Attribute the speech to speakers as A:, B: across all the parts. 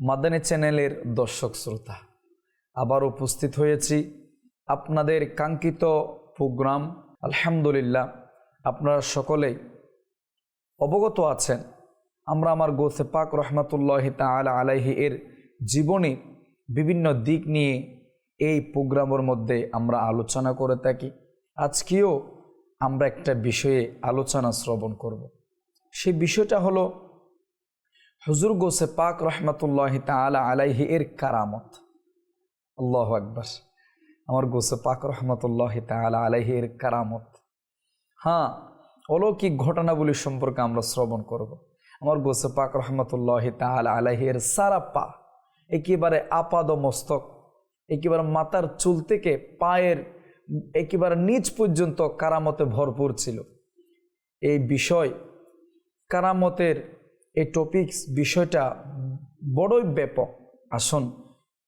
A: মাদানী চ্যানেলের দর্শক শ্রোতা, আবার উপস্থিত হয়েছি আপনাদের কাঙ্ক্ষিত প্রোগ্রাম। আলহামদুলিল্লাহ, আপনারা সকলেই অবগত আছেন। আমরা আমার গোসে পাক রহমতুল্লাহ তালা আলাইহি এর জীবনী বিভিন্ন দিক নিয়ে এই প্রোগ্রামের মধ্যে আমরা আলোচনা করে থাকি। আজকেও আমরা একটা বিষয়ে আলোচনা শ্রবণ করব। সেই বিষয়টা হলো হুজুর গোসে পাক রহমতুল্লাহ তালা আলাইহি এর কারামত। আল্লাহ আকবর। আমার গোসে পাক রহমতুল্লাহ তালা আলাইহি এর কারামত। হ্যাঁ অলৌকিক ঘটনাবলী সম্পর্কে আমরা শ্রবণ করব। আমার গোসে পাক রহমতুল্লাহ তালা আলাইহি এর সারা পা একেবারে আপাদ মস্তক একেবারে মাথার চুল থেকে পায়ের, একেবারে নিচ পর্যন্ত কারামতে ভরপুর ছিল। এই বিষয় কারামতের এই টপিকস বিষয়টা বড়ই ব্যাপক। আসুন,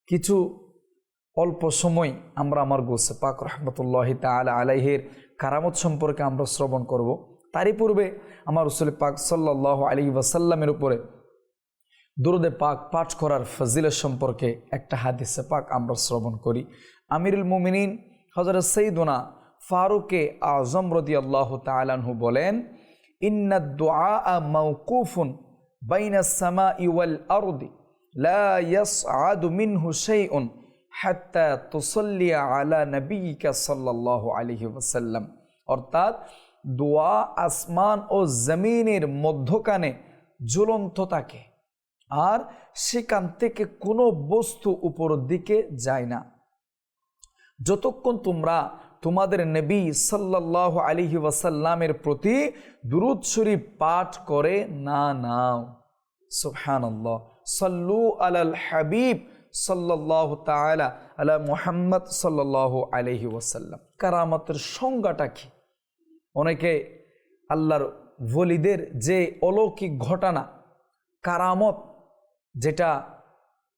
A: কিছু অল্প সময় আমরা আমার গোসে পাক রহমতুল্লাহ তালা আলাইহের কারামত সম্পর্কে আমরা শ্রবণ করব। তারই পূর্বে আমার রসুল পাক সাল্লাহ আলী ওয়াসাল্লামের উপরে দুরুদে পাক পাঠ করার ফজিলের সম্পর্কে একটা হাদিসে পাক আমরা শ্রবণ করি। আমিরুল মুমিনিন হজরত সঈদুনা ফারুকে আজম রদি আল্লাহ তালানহু বলেন ইন্না দোয়া মৌকুফুন বাইন সামা ইউল আরদি, লা ইয়াসআদু মিনহু শাইউন হাত্তা তুসল্লিয়া আলা নবিকা সাল্লাল্লাহু আলাইহি ওয়াসাল্লাম। অর্থাৎ দোয়া আসমান ও জমিনের মধ্যখানে ঝুলন্ত থাকে আর সেখান থেকে কোনো বস্তু উপরের দিকে যায় না। যতক্ষণ তোমরা তোমাদের নবী সাল্লাহ আলিহি ওয়াসাল্লামের প্রতি দুরুদ শরীফ পাঠ করে না নাও। সুবহান সাল্লু আলাল হাবিব সাল্লাহ তালা আলা মুহাম্মদ সাল্লাহ আলহি ওয়াসাল্লাম। কারামতের সংজ্ঞাটা কি? অনেকে আল্লাহর বলিদের যে অলৌকিক ঘটনা, কারামত যেটা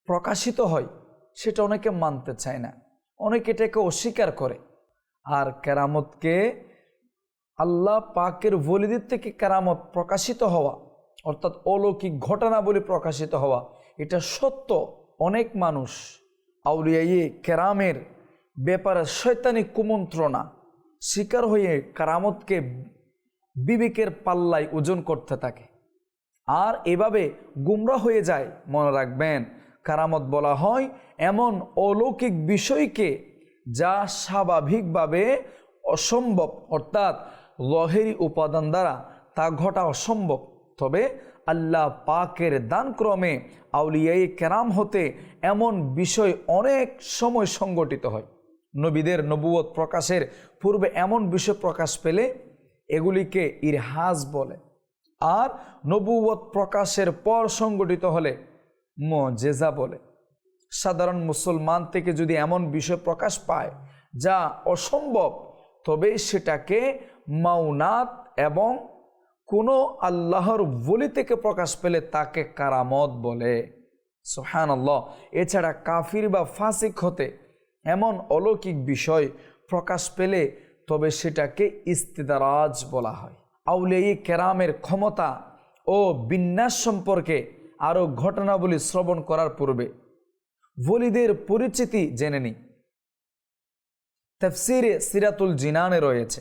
A: প্রকাশিত হয়, সেটা অনেকে মানতে চায় না। অনেকে এটাকে অস্বীকার করে। আর কেরামতকে আল্লাহ পাকের বলিদের থেকে কেরামত প্রকাশিত হওয়া, অর্থাৎ অলৌকিক ঘটনা বলে প্রকাশিত হওয়া, এটা সত্য। অনেক মানুষ আউলিয়াইয়ে কেরামের ব্যাপারে শৈতানিক কুমন্ত্রণা, শিকার হয়ে কারামতকে বিবেকের পাল্লায় ওজন করতে থাকে। আর এভাবে গুমরা হয়ে যায়, মনে রাখবেন। কারামত বলা হয়, এমন অলৌকিক বিষয়কে যা স্বাভাবিকভাবে অসম্ভব, অর্থাৎ লহেরি উপাদান দ্বারা তা ঘটা অসম্ভব। তবে আল্লাহ পাকের দানক্রমে আউলিয়াই কেরাম হতে এমন বিষয় অনেক সময় সংগঠিত হয়। নবীদের নবুয়ত প্রকাশের পূর্বে এমন বিষয় প্রকাশ পেলে এগুলিকে ইরহাজ বলে। আর নবুয়ত প্রকাশের পর সংগঠিত হলে মজেজা বলে। সাধারণ মুসলমান থেকে যদি এমন বিষয় প্রকাশ পায় যা অসম্ভব তবে সেটাকে মাউনাত এবং কোনো আল্লাহর বলি থেকে প্রকাশ পেলে তাকে কারামত বলে। সোহান আল্লাহ এছাড়া কাফির বা ফাসিক হতে এমন অলৌকিক বিষয় প্রকাশ পেলে তবে সেটাকে ইস্তেদারাজ বলা হয়। আউলিয়াই কেরামের ক্ষমতা ও বিন্যাস সম্পর্কে আরও ঘটনাবলী শ্রবণ করার পূর্বে বলিদের পরিচিতি জেনে নিই তফসিরে সিরাতুল জিনানে রয়েছে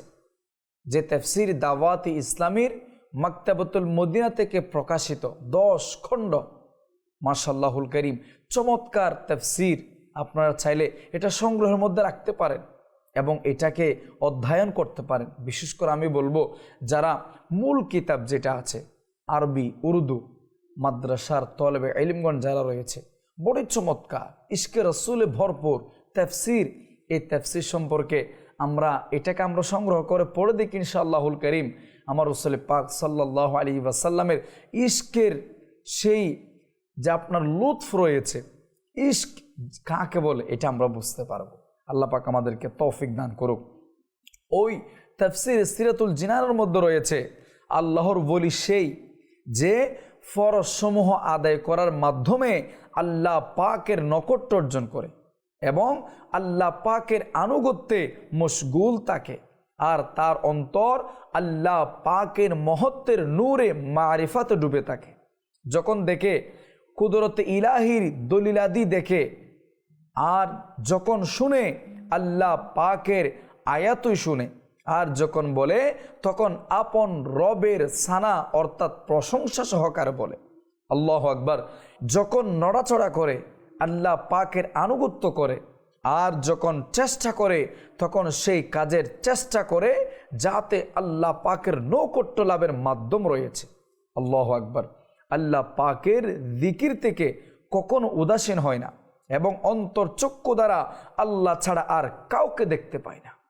A: যে তফসির দাওয়াতি ইসলামীর মাক্তাবতুল মদিনা থেকে প্রকাশিত দশ খণ্ড। মার্শাল্লাহুল করিম, চমৎকার তফসির আপনারা চাইলে এটা সংগ্রহের মধ্যে রাখতে পারেন এবং এটাকে অধ্যয়ন করতে পারেন। বিশেষ করে আমি বলব, যারা মূল কিতাব যেটা আছে, আরবি, উর্দু মাদ্রাসার তলবে এলিমগঞ্জ যারা রয়েছে, বড়ই চমৎকার। ইস্কে রসুলে ভরপুর তেফসির। এই তেফসির সম্পর্কে আমরা এটাকে আমরা সংগ্রহ করে পড়ে দেখি ইনশাআল্লাহুল করিম। আমার রসুল পাক সাল্লাহ আলী ওয়াসাল্লামের ইস্কের সেই যে আপনার লুৎফ রয়েছে ইস্ক কাকে বলে এটা আমরা বুঝতে পারব। আল্লাহ পাক আমাদেরকে তৌফিক দান করুক। ওই তাফসির সিরাতুল জিনারের মধ্যে রয়েছে, আল্লাহর বলি সেই যে ফরসমূহ আদায় করার মাধ্যমে আল্লাহ পাকের নকট অর্জন করে এবং আল্লাহ পাকের আনুগত্যে মশগুল তাকে। আর তার অন্তর আল্লাহ পাকের মহত্বের নূরে মারিফাতে ডুবে থাকে যখন দেখে কুদরতে ইলাহির দলিলাদি দেখে, আর যখন শুনে আল্লাহ পাকের আয়াতই শুনে আর যখন বলে, তখন আপন রবের সানা অর্থাৎ প্রশংসা সহকারে বলে। আল্লাহ আকবার। যখন নড়াচড়া করে, আল্লাহ পাকের আনুগত্য করে, আর যখন চেষ্টা করে, তখন সেই কাজের চেষ্টা করে, যাতে আল্লাহ পাকের নৌকট্য লাভের মাধ্যম রয়েছে। আল্লাহ আকবার। আল্লাহ পাকের দিকির থেকে কখনো উদাসীন হয় না এবং অন্তর চক্ষু দ্বারা আল্লাহ ছাড়া আর কাউকে দেখতে পায় না।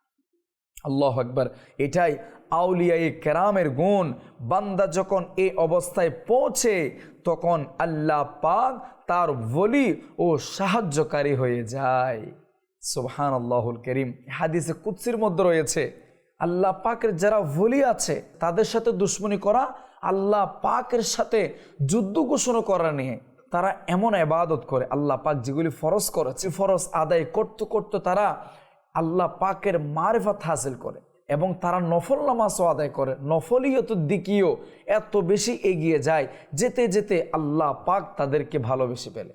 A: আল্লাহ আকবার, এটাই আউলিয়াই কেরামের গুণ। বান্দা যখন এ অবস্থায় পৌঁছে, তখন আল্লাহ পাক তার বলি ও সাহায্যকারী হয়ে যায়। সুবহান আল্লাহুল করিম। হাদিসে কুৎসির মধ্যে রয়েছে, আল্লাহ পাকের যারা ভলি আছে, তাদের সাথে দুশ্মনী করা, আল্লাহ পাকের সাথে যুদ্ধ ঘোষণা করা নিয়ে তারা এমন এবাদত করে। আল্লাহ পাক যেগুলি ফরজ করেছে, ফরজ আদায় করতে করতে তারা আল্লাহ পাকের মারেফাত হাসিল করে এবং তারা নফল নামাজও আদায় করে। নফলিয়ত দিকিও এত বেশি এগিয়ে যায় যেতে যেতে আল্লাহ পাক তাদেরকে ভালোবেসে পেলে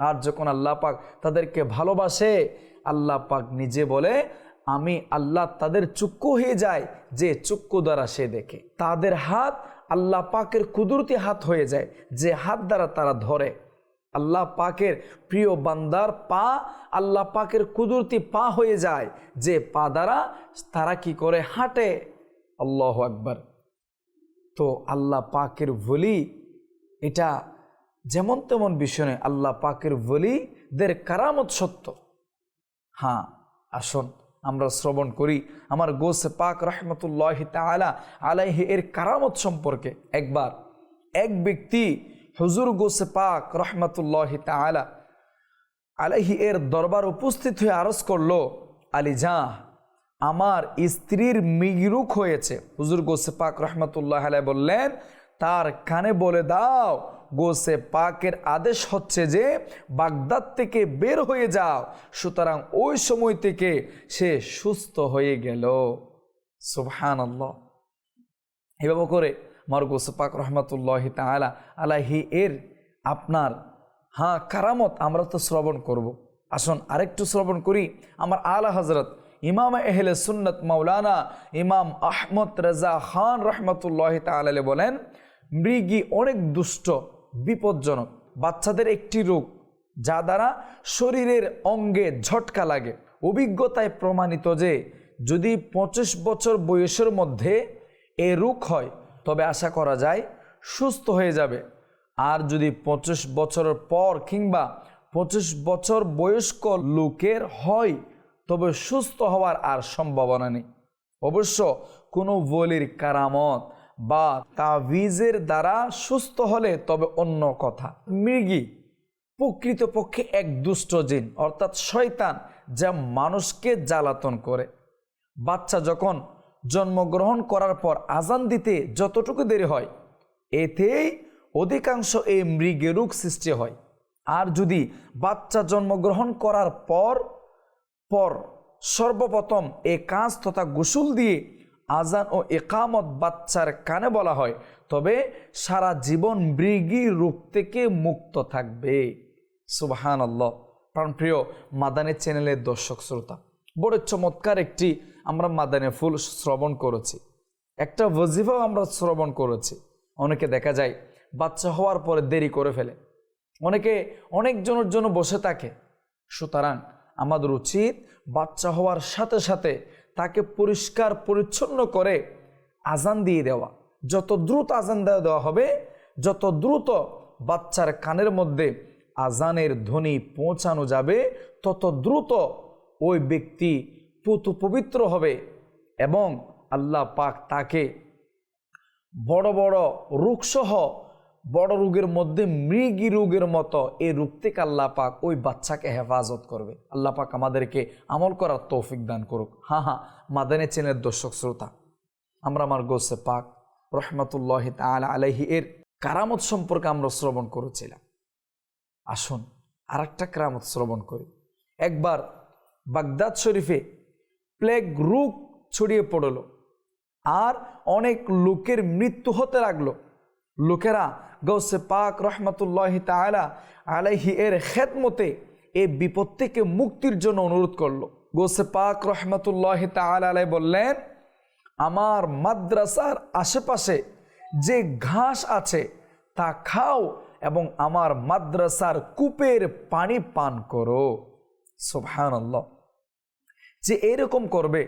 A: আর যখন আল্লাহ পাক তাদেরকে ভালোবাসে, আল্লাহ পাক নিজে বলে, আমি আল্লাহ তাদের চুক্কু হয়ে যায় যে চুক্কু দ্বারা সে দেখে। তাদের হাত আল্লাহ পাকের কুদরতি হাত হয়ে যায় যে হাত দ্বারা তারা ধরে। আল্লাহ পাকের প্রিয় বান্দার পা, আল্লাহ পাকের কুদরতি পা হয়ে যায়। যে পা দ্বারা তারা কি করে? হাঁটে। আল্লাহ আকবার। তো আল্লাহ পাকের বলি এটা যেমন তেমন বিষয় নয়, আল্লাহ পাকের বলিদের কারামত সত্য। হ্যাঁ আসুন আমরা শ্রবণ করি। আমার গোসে পাক রহমতুল্লাহ তালা আলাইহি এর কারামত সম্পর্কে একবার এক ব্যক্তি হুজুর গোসে পাক রহমতুল্লাহ তালা আলাইহি এর দরবার উপস্থিত হয়ে আরজ করল, আলী জাহ, আমার স্ত্রীর মিগরুক হয়েছে হুজুর গোসে পাক রহমতুল্লাহ আলাই বললেন, তার কানে বলে দাও, গোসে পাকের আদেশ হচ্ছে যে বাগদাদ থেকে বের হয়ে যাও, সুতরাং ওই সময় থেকে সে সুস্থ হয়ে গেল। সুবহান আল্লাহ এভাবে করে আমার গোসে পাক রহমতুল্লাহ তালা আলাহি এর আপনার হ্যাঁ কারামত আমরা তো শ্রবণ করব। আসুন আরেকটু শ্রবণ করি আমার আলা হজরত ইমাম এহলে সুন্নত মৌলানা ইমাম আহমদ রাজা খান রহমতুল্লাহ তালে বলেন, মৃগী অনেক দুষ্ট, বিপজ্জনক, বাচ্চাদের একটি রোগ, যা দ্বারা শরীরের অঙ্গে ঝটকা লাগে অভিজ্ঞতায় প্রমাণিত যে যদি পঁচিশ বছর বয়সের মধ্যে এ রোগ হয় তবে আশা করা যায় সুস্থ হয়ে যাবে। আর যদি পঁচিশ বছরের পর কিংবা পঁচিশ বছর বয়স্ক লোকের হয়, তবে সুস্থ হওয়ার আর সম্ভাবনা নেই। অবশ্য কোনো বলির কারামত বা তাবিজের দ্বারা সুস্থ হলে তবে অন্য কথা। মৃগী প্রকৃতপক্ষে এক দুষ্ট জিন, অর্থাৎ শয়তান, যা মানুষকে জ্বালাতন করে। বাচ্চা যখন জন্মগ্রহণ করার পর আজান দিতে যতটুকু দেরি হয়, এতেই অধিকাংশ এই মৃগে রোগ সৃষ্টি হয়। আর যদি বাচ্চা জন্মগ্রহণ করার পর পর সর্বপ্রথম এ কাজ তথা গোসল দিয়ে আজান ও একামত বাচ্চার কানে বলা হয়, তবে সারা জীবন মৃগী রোগ থেকে মুক্ত থাকবে। সুবাহান আল্লাহ প্রাণপ্রিয় মাদানের চ্যানেলের দর্শক শ্রোতা, বড় চমৎকার একটি আমরা মাদানে ফুল শ্রবণ করেছি। একটা ওয়াজিফাও আমরা শ্রবণ করেছি। অনেকে দেখা যায় বাচ্চা হওয়ার পরে দেরি করে ফেলে। অনেকে অনেকজনের জন্য বসে থাকে। সুতরাং আমাদের উচিত বাচ্চা হওয়ার সাথে সাথে তাকে পরিষ্কার পরিচ্ছন্ন করে আজান দিয়ে দেওয়া। যত দ্রুত আজান দেওয়া দেওয়া হবে, যত দ্রুত বাচ্চার কানের মধ্যে আজানের ধ্বনি পৌঁছানো যাবে, তত দ্রুত ওই ব্যক্তি পবিত্র হবে এবং আল্লাহ পাক তাকে বড় বড় রুখসহ বড় রোগের মধ্যে মৃগী রোগের মতো এই রূপ থেকে আল্লাহ পাক ওই বাচ্চাকে হেফাজত করবে। আল্লাহ পাক আমাদেরকে আমল করার তৌফিক দান করুক। হ্যাঁ হ্যাঁ মাদানে চেনের দর্শক শ্রোতা, আমরা আমার গোসে পাক রহমতুল্লাহ তাল আলহি এর কারামত সম্পর্কে আমরা শ্রবণ করেছিলাম। আসুন আর একটা কারামত শ্রবণ করি। একবার বাগদাদ শরীফে প্লেগ রোগ ছড়িয়ে পড়ল। আর অনেক লোকের মৃত্যু হতে লাগল। লোকেরা গৌসে পাক রহমতুল্লাহ তালা আলাইহি এর খেদমতে এ বিপদ থেকে মুক্তির জন্য অনুরোধ করল। গৌসে পাক রহমতুল্লাহ তালা আলাই বললেন, আমার মাদ্রাসার আশেপাশে যে ঘাস আছে, তা খাও এবং আমার মাদ্রাসার কূপের পানি পান করো। সোভান যে এরকম করবে,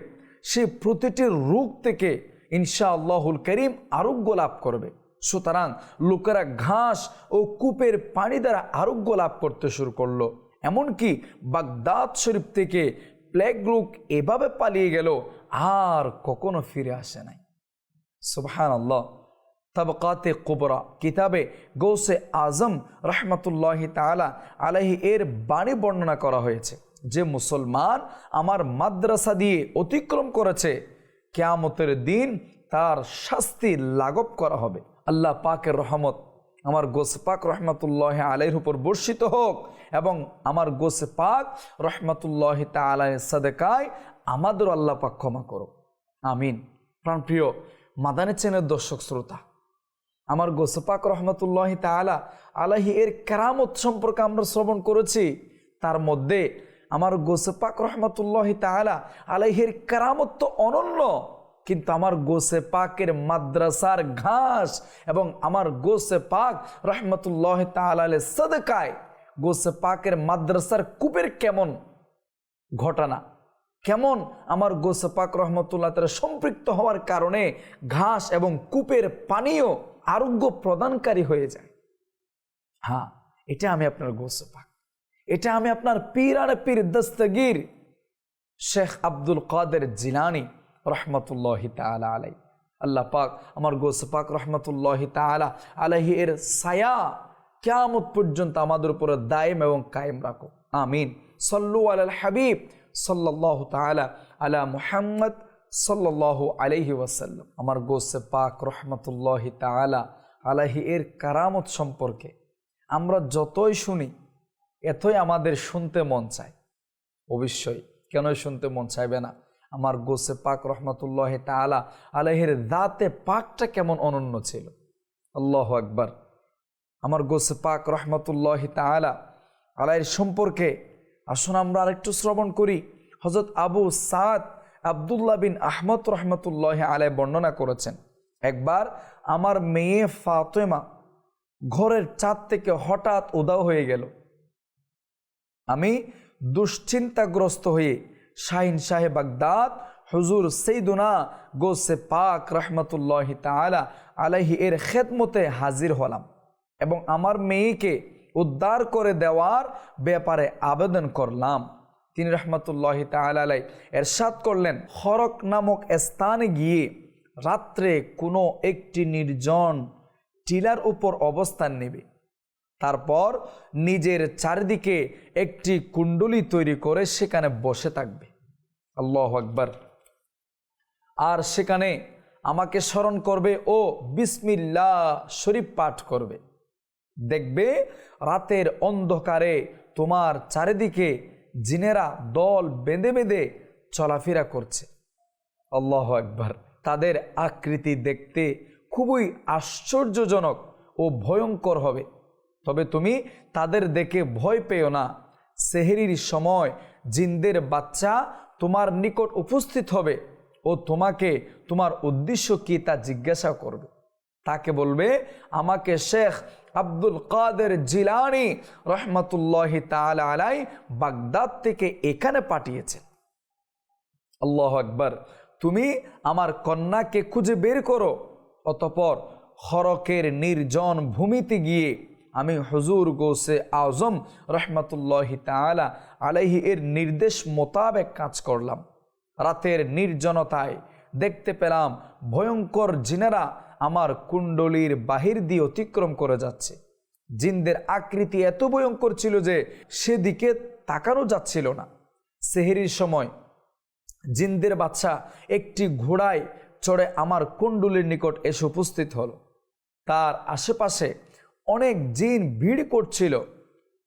A: সে প্রতিটি রোগ থেকে ইনশা আল্লাহুল করিম আরোগ্য লাভ করবে। সুতরাং লোকেরা ঘাস ও কূপের পানি দ্বারা আরোগ্য লাভ করতে শুরু করল। এমনকি বাগদাদ শরীফ থেকে প্লেগ রোগ এভাবে পালিয়ে গেল, আর কখনো ফিরে আসে নাই। সুবহান আল্লাহ তবকাতে কুবরা, কিতাবে গৌসে আজম রহমতুল্লাহ তালা আলাহি এর বাণী বর্ণনা করা হয়েছে। যে মুসলমান আমার মাদ্রাসা দিয়ে অতিক্রম করেছে, কেয়ামতের দিন তার শাস্তি লাঘব করা হবে। আল্লাহ পাকের রহমত আমার গোস পাক রহমতুল্লাহ আলাইর উপর বর্ষিত হোক এবং আমার গোস পাক রহমতুল্লাহ তালাই সাদেকায় আমাদের আল্লাহ পাক ক্ষমা করো আমিন। প্রাণপ্রিয় মাদানী চেনের দর্শক শ্রোতা, আমার গোসপাক রহমতুল্লাহ তালা আলাহি এর কেরামত সম্পর্কে আমরা শ্রবণ করেছি, তার মধ্যে আমার গোসপাক রহমতুল্লাহ তালা আলাইহের কেরামত তো অনন্য, কিন্তু আমার গোসে পাকের মাদ্রাসার ঘাস এবং আমার গোসে পাক রহমতুল্লাহ তালে সদকায় গোসে পাকের মাদ্রাসার কূপের কেমন ঘটনা? কেমন আমার গোসে পাক রহমতুল্লাহ তারা সম্পৃক্ত হওয়ার কারণে ঘাস এবং কূপের পানীয় আরোগ্য প্রদানকারী হয়ে যায়? হ্যাঁ এটা আমি আপনার গোসে পাক এটা আমি আপনার পীর আর পীর দস্তগীর শেখ আব্দুল কাদের জিলানি রহমতুল্লাহ তালা আলাই আল্লাহ পাক আমার গোস পাক রহমতুল্লাহ তালা আলাহি এর সায়া কেয়ামত পর্যন্ত আমাদের উপরে দায়েম এবং কায়েম রাখো আমিন। সল্লু আল হাবিব সাল্লাহ তালা আলা মুহাম্মদ সাল্লাহ আলহি ওয়াসাল্লাম। আমার গোসে পাক রহমতুল্লাহ তালা আলাহি এর কারামত সম্পর্কে আমরা যতই শুনি এতই আমাদের শুনতে মন চায়। অবশ্যই, কেনই শুনতে মন চাইবে না? আমার গোসে পাক রহমতুল্লাহ তালা আলহের দাঁতে পাকটা কেমন অনন্য ছিল। আল্লাহ আকবার। আমার গোসে পাক রহমতুল্লাহ তালা আলাইয়ের সম্পর্কে আসুন আমরা আরেকটু শ্রবণ করি। হজরত আবু সাদ আবদুল্লাহ বিন আহমদ রহমতুল্লাহ আলাই বর্ণনা করেছেন, একবার আমার মেয়ে ফাতেমা ঘরের চাঁদ থেকে হঠাৎ উদাও হয়ে গেল। আমি দুশ্চিন্তাগ্রস্ত হয়ে শাহিন শাহে বাগদাদ, হুজুর সেইদুনা গোসে পাক রহমতুল্লাহ তালা আলাহি এর খেদমতে হাজির হলাম এবং আমার মেয়েকে উদ্ধার করে দেওয়ার ব্যাপারে আবেদন করলাম। তিনি রহমতুল্লাহ তালাই এরশাদ করলেন, হরক নামক স্থানে গিয়ে রাত্রে কোনো একটি নির্জন টিলার উপর অবস্থান নেবে। তারপর নিজের চারিদিকে একটি কুণ্ডলি তৈরি করে সেখানে বসে থাকবে। আল্লাহ আকবর। আর সেখানে আমাকে স্মরণ করবে ও বিসমিল্লা শরীফ পাঠ করবে। দেখবে রাতের অন্ধকারে তোমার চারিদিকে জিনেরা দল বেঁধে বেঁধে চলাফেরা করছে। আল্লাহ একবার তাদের আকৃতি দেখতে খুবই আশ্চর্যজনক ও ভয়ঙ্কর হবে। তবে তুমি তাদের দেখে ভয় পেও না। সেহেরির সময় জিন্দের বাচ্চা তোমার নিকট উপস্থিত হবে ও তোমাকে তোমার উদ্দেশ্য কি তা জিজ্ঞাসা করবে। তাকে বলবে, আমাকে শেখ আব্দুল কাদের জিলানি রহমতুল্লাহ তালা আলাই বাগদাদ থেকে এখানে পাঠিয়েছেন আল্লাহ আকবর, তুমি আমার কন্যাকে খুঁজে বের করো। অতপর হরকের নির্জন ভূমিতে গিয়ে আমি হজুর গোসে আজম রহমতুল্লাহ তালা আলাইহি এর নির্দেশ মোতাবেক কাজ করলাম। রাতের নির্জনতায় দেখতে পেলাম ভয়ঙ্কর জিনেরা আমার কুণ্ডলীর বাহির দিয়ে অতিক্রম করে যাচ্ছে। জিনদের আকৃতি এত ভয়ঙ্কর ছিল যে সেদিকে তাকানো যাচ্ছিল না। সেহেরির সময় জিনদের বাচ্চা একটি ঘোড়ায় চড়ে আমার কুণ্ডলীর নিকট এসে উপস্থিত হলো। তার আশেপাশে অনেক জিন ভিড় করছিল।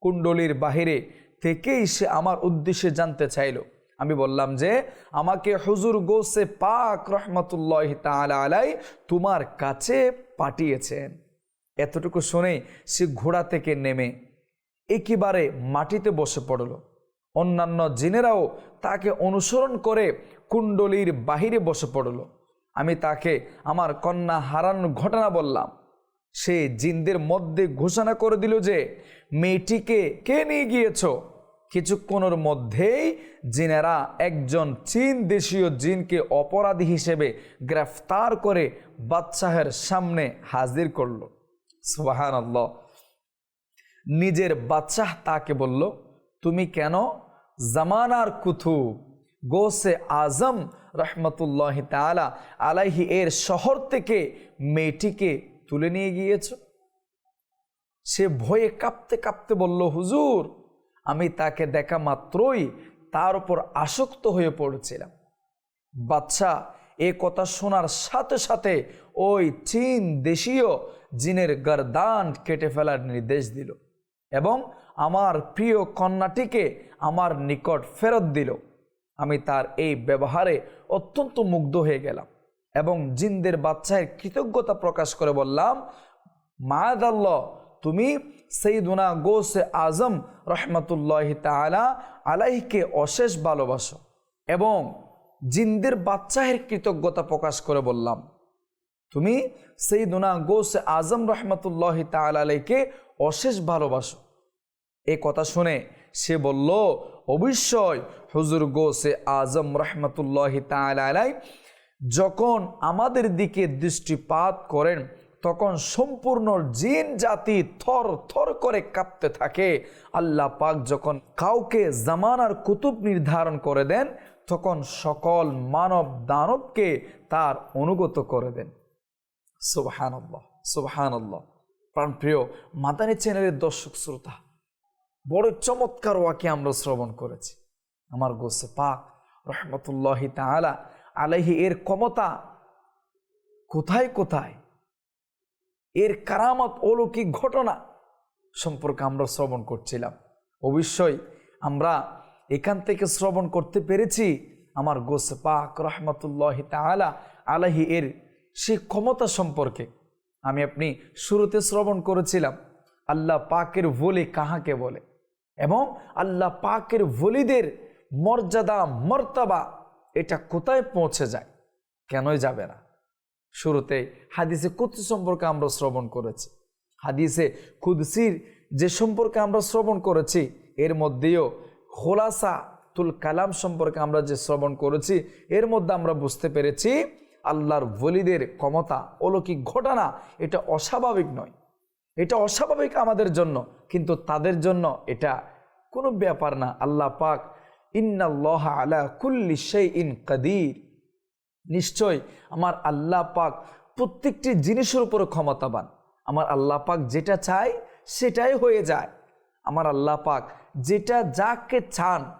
A: কুণ্ডলির বাহিরে থেকেই সে আমার উদ্দেশ্যে জানতে চাইল। আমি বললাম যে, আমাকে হুজুর গোসে পাক রহমতুল্লাহ তালা আলাই তোমার কাছে পাঠিয়েছেন। এতটুকু শুনে সে ঘোড়া থেকে নেমে একেবারে মাটিতে বসে পড়ল। অন্যান্য জিনেরাও তাকে অনুসরণ করে কুণ্ডলির বাহিরে বসে পড়ল। আমি তাকে আমার কন্যা হারানোর ঘটনা বললাম। সে জিনদের মধ্যে ঘোষণা করে দিল যে, মেয়েটিকে কে নিয়ে গিয়েছ? কিছুক্ষণের মধ্যেই জিনেরা একজন চীন দেশীয় জিনকে অপরাধী হিসেবে গ্রেফতার করে বাদশাহের সামনে হাজির করল। সুবাহান নিজের বাদশাহ তাকে বলল, তুমি কেন জামানার কুথু গোসে আজম রহমতুল্লাহ তালা আলাইহি এর শহর থেকে মেয়েটিকে তুলে নিয়ে গিয়েছ? সে ভয়ে কাঁপতে কাঁপতে বলল, হুজুর, আমি তাকে দেখা মাত্রই তার উপর আসক্ত হয়ে পড়েছিলাম। বাচ্চা এ কথা শোনার সাথে সাথে ওই চীন দেশীয় জিনের গরদান কেটে ফেলার নির্দেশ দিল এবং আমার প্রিয় কন্যাটিকে আমার নিকট ফেরত দিল। আমি তার এই ব্যবহারে অত্যন্ত মুগ্ধ হয়ে গেলাম। এবং জিনদের বাচ্চায়ের কৃতজ্ঞতা প্রকাশ করে বললাম মায়াদাল্লাহ তুমি সেইদুনা গোসে আজম রহমতুল্লাহ তালা আলাইকে অশেষ ভালোবাসো এবং জিনদের বাচ্চাহের কৃতজ্ঞতা প্রকাশ করে বললাম, তুমি সেই দুনা গোসে আজম রহমতুল্লাহ তাল আলাইকে অশেষ ভালোবাসো। এ কথা শুনে সে বলল, অবশ্যই হুজুর গোসে আজম রহমতুল্লাহ তাল আলাই যখন আমাদের দিকে দৃষ্টিপাত করেন, তখন সম্পূর্ণ জিন জাতি থর থর করে কাঁপতে থাকে। আল্লাহ পাক যখন কাউকে জামানার কুতুব নির্ধারণ করে দেন, তখন সকল মানব দানবকে তার অনুগত করে দেন। সুবহানাল্লাহ সুবহানাল্লাহ। প্রাণপ্রিয় মাদানী চ্যানেলের দর্শক শ্রোতা, বড় চমৎকার ওয়াকে আমরা শ্রবণ করেছি। আমার গোসে পাক রহমতুল্লাহি তালা আলাইহি, এর ক্ষমতা কোথায় কোথায়? এর কারামত অলৌকিক ঘটনা সম্পর্কে আমরা শ্রবণ করছিলাম। অবশ্যই আমরা এখান থেকে শ্রবণ করতে পেরেছি আমার গোসে পাক রহমতুল্লাহ তালা আলাহি এর সে ক্ষমতা সম্পর্কে। আমি আপনি শুরুতে শ্রবণ করেছিলাম, আল্লাহ পাকের বলি কাহাকে বলে? এবং আল্লাহ পাকের বলিদের মর্যাদা, মর্তাবা এটা কোথায় পৌঁছে যায়? কেনই যাবে না? শুরুতে হাদিসে কুদ্সি সম্পর্কে আমরা শ্রবণ করেছি। হাদিসে কুদ্সির যে সম্পর্কে আমরা শ্রবণ করেছি, এর মধ্যেও খোলাসা তুল কালাম সম্পর্কে আমরা যে শ্রবণ করেছি, এর মধ্যে আমরা বুঝতে পেরেছি আল্লাহর বলিদের ক্ষমতা, অলৌকিক ঘটনা, এটা অস্বাভাবিক নয়। এটা অস্বাভাবিক আমাদের জন্য, কিন্তু তাদের জন্য এটা কোনো ব্যাপার না। আল্লাহ পাক ইন্নাল্লাহ আলা কুল্লি সেই ইন কাদির। নিশ্চয় আমার আল্লাহ পাক প্রত্যেকটি জিনিসের উপরে ক্ষমতাবান। আমার আল্লাহ পাক যেটা চায় সেটাই হয়ে যায়। আমার আল্লাহ পাক যেটা যাকে চান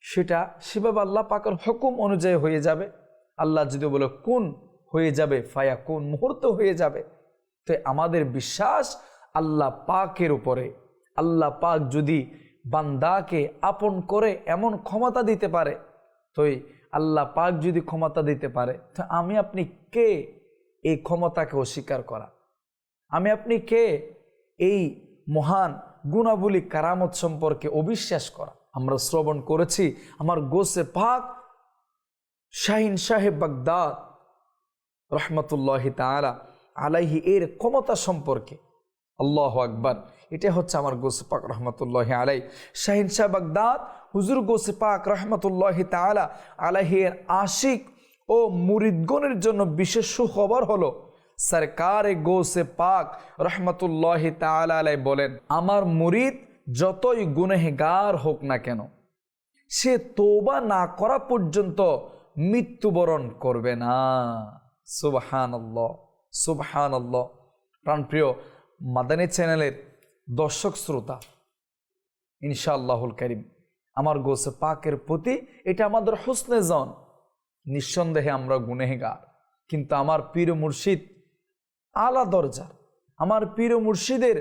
A: সেটা সেভাবে আল্লাহ পাকের হুকুম অনুযায়ী হয়ে যাবে। আল্লাহ যদি বলে, কোন হয়ে যাবে? ফায়া কোন মুহূর্ত হয়ে যাবে? তো আমাদের বিশ্বাস আল্লাহ পাকের উপরে। আল্লাহ পাক যদি বান্দাকে আপন করে এমন ক্ষমতা দিতে পারে। তো আল্লাহ পাক যদি ক্ষমতা দিতে পারে, তো আমি আপনি কে এই ক্ষমতাকে অস্বীকার করা? আমি আপনি কে এই মহান গুণাবলী কারামত সম্পর্কে অবিশ্বাস করা? আমরা শ্রবণ করেছি, আমার গোসে পাক শাহিন সাহেব বাগদাদ রহমতুল্লাহ তালা আলাইহি এর ক্ষমতা সম্পর্কে। আল্লাহ আকবর। এটা হচ্ছে আমার গোসে পাক রহমতুল্লাহ আলাই শাহিন শাহ বাগদাদ, হুজুর গোসে পাক রহমতুল্লাহ তালা আলাহি এর আশিক ও মুরিদগণের জন্য বিশেষ সুখবর হলো, সরকার গোসে পাক রহমতুল্লাহ তালাই বলেন, আমার মুরিদ যতই গুনেহগার হোক না কেন, সে তোবা না করা পর্যন্ত মৃত্যুবরণ করবে না। সুবহান আল্লাহ সুবহান আল্লাহ প্রাণপ্রিয় মাদানী চ্যানেলের দর্শক শ্রোতা, ইনশাআল্লাহুল করিম, আমার গোসে পাকের প্রতি এটা আমাদের হোসনে জন। নিঃসন্দেহে আমরা গুনেহগার কিন্তু আমার পীর মুর্শিদ আলা দরজা, আমার পীর মুর্শিদের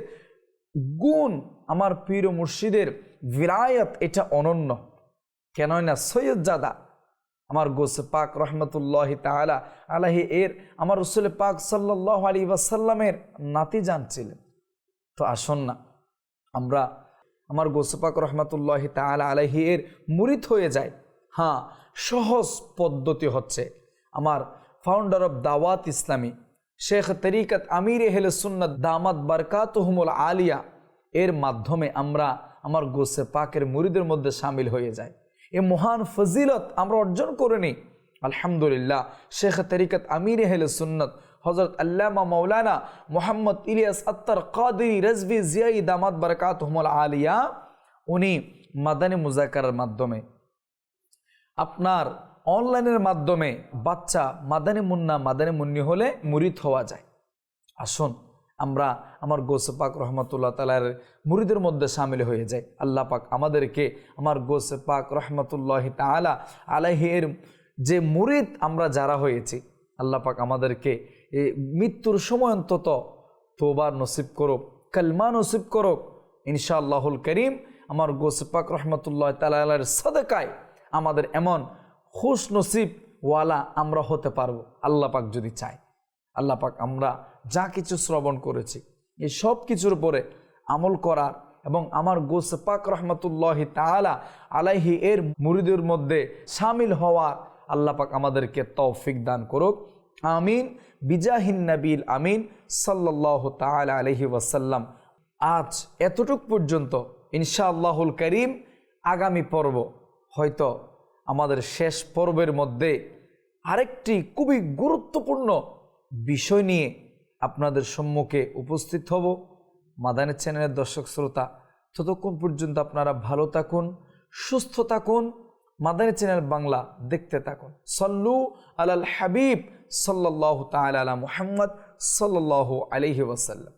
A: গুণ, আমার পীর মুর্শিদের বিরায়ত এটা অনন্য। কেনই না সৈয়দ জাদা আমার গোসে পাক রহমতুল্লাহ তালা আলাহি এর, আমার রসুল পাক সাল্লাহ আলী ওয়াসাল্লামের নাতি জানছিলেন তো আসুন না, আমরা আমার গোসপাক রহমতুল্লাহ তালা আলহি এর মুরিত হয়ে যায় হ্যাঁ সহজ পদ্ধতি হচ্ছে আমার ফাউন্ডার অফ দাওয়াত ইসলামী, শেখ তরিকত আমির এহলে সুন্নত দামাত বারকাতহমুল আলিয়া এর মাধ্যমে আমরা আমার গোসে পাকের মুরিদের মধ্যে সামিল হয়ে যাই। এ মহান ফজিলত আমরা অর্জন করে নিই। আলহামদুলিল্লাহ, শেখ তরিকত আমির এহলে সুন্নত হজরত আল্লামা মৌলানা মোহাম্মদ ইলিয়াস আত্তার কাদিরি রেজভি জিয়াই দামাত বরকাত আলিয়া, উনি মাদানী মুজাকারের মাধ্যমে, আপনার অনলাইনের মাধ্যমে বাচ্চা মাদানী মুন্না, মাদানী মুন্নি হলে মুরিদ হওয়া যায়। আসুন আমরা আমার গোসে পাক রহমতুল্লাহ তালার মুরিদের মধ্যে সামিল হয়ে যাই। আল্লাহ পাক আমাদেরকে আমার গোসে পাক রহমতুল্লাহ তালা আলাহের যে মুরিদ আমরা যারা হয়েছি, আল্লাহ পাক আমাদেরকে মৃত্যুর সময় অন্তত তোবার নসিব করুক, কালমা নসিব করুক। ইনশাআল্লাহুল করিম আমার গোসপাক রহমতুল্লাহ তালার সদকায় আমাদের এমন খুশ নসিব ওয়ালা আমরা হতে পারব, আল্লাহ পাক যদি চায়। আল্লাহ পাক আমরা যা কিছু শ্রবণ করেছি। এই সব কিছুর উপরে আমল করার এবং আমার গোসপাক রহমতুল্লাহ তালা আলাইহি এর মুরিদের মধ্যে সামিল হওয়ার আল্লাহ পাক আমাদেরকে তৌফিক দান করুক। আমিন। বিজাহিন নবীল আমিন। সাল্লাহ তালা আলহি ওয়াসাল্লাম। আজ এতটুক পর্যন্ত ইনশাআল্লাহুল করিম আগামী পর্ব হয়তো আমাদের শেষ পর্বের মধ্যে আরেকটি খুবই গুরুত্বপূর্ণ বিষয় নিয়ে আপনাদের সম্মুখে উপস্থিত হব। মাদানের চ্যানেলের দর্শক শ্রোতা, ততক্ষণ পর্যন্ত আপনারা ভালো থাকুন, সুস্থ থাকুন, মাদানী চ্যানেল বাংলা দেখতে থাকুন। সল্লু আলাল হাবিব সাল্লাহ তাল আলা মুহাম্মদ সাল্লাহ আলহি ওয়াসাল্লাম।